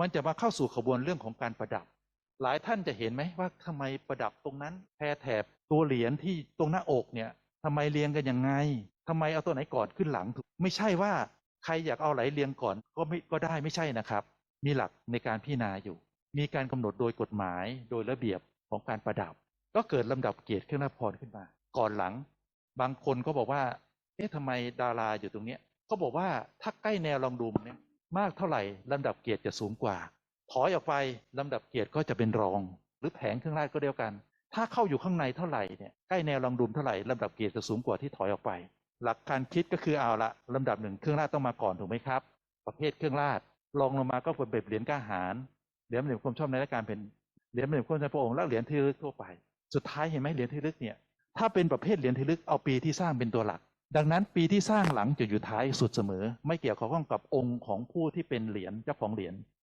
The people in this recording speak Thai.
มันจะมาเข้าสู่ขบวนเรื่องของการประดับ หลายท่านจะเห็นไหมว่าทำไมประดับตรงนั้นแพรแถบตัวเหรียญที่ตรงหน้าอกเนี่ยทำไมเรียงกันยังไงทำไมเอาตัวไหนก่อนขึ้นหลังถูกไม่ใช่ว่าใครอยากเอาไหลเรียงก่อนก็ไม่ก็ได้ไม่ใช่นะครับ มีหลักในการพิจารณาอยู่ มีการกำหนดโดยกฎหมายโดยระเบียบของการประดับ ก็เกิดลำดับเกียรติเครื่องรับพรขึ้นมา ก่อนหลัง บางคนก็บอกว่า เอ๊ะทำไมดาราอยู่ตรงเนี้ยเขาบอกว่าถ้าใกล้แนวลองดูมันเนี่ย มากเท่าไหร่ลำดับเกียรติจะสูงกว่า ถอยออกไปลำดับเกียรติก็จะเป็นรอง หรือแผงเครื่องราชก็เดียวกัน ถ้าเข้าอยู่ข้างในเท่าไหร่เนี่ยใกล้แนวลองดุมเท่าไหร่ลำดับเกียรติจะสูงกว่าที่ถอยออกไป หลักการคิดก็คือเอาละลำดับหนึ่งเครื่องราชต้องมาก่อนถูกไหมครับ ประเภทเครื่องราชรองลงมาก็เป็นแบบเหรียญกล้าหารเหรียญเหรียญความชอบในราชการเป็นเหรียญเหรียญความชอบพระองค์และเหรียญที่ลึกทั่วไป สุดท้ายเห็นไหมเหรียญที่ลึกเนี่ยถ้าเป็นประเภทเหรียญที่ลึกเอาปีที่สร้างเป็นตัวหลัก ดังนั้นปีที่สร้างหลังจะอยู่ท้ายสุดเสมอ ไม่เกี่ยวข้องกับองค์ของผู้ที่เป็นเหรียญเจ้าของเหรียญ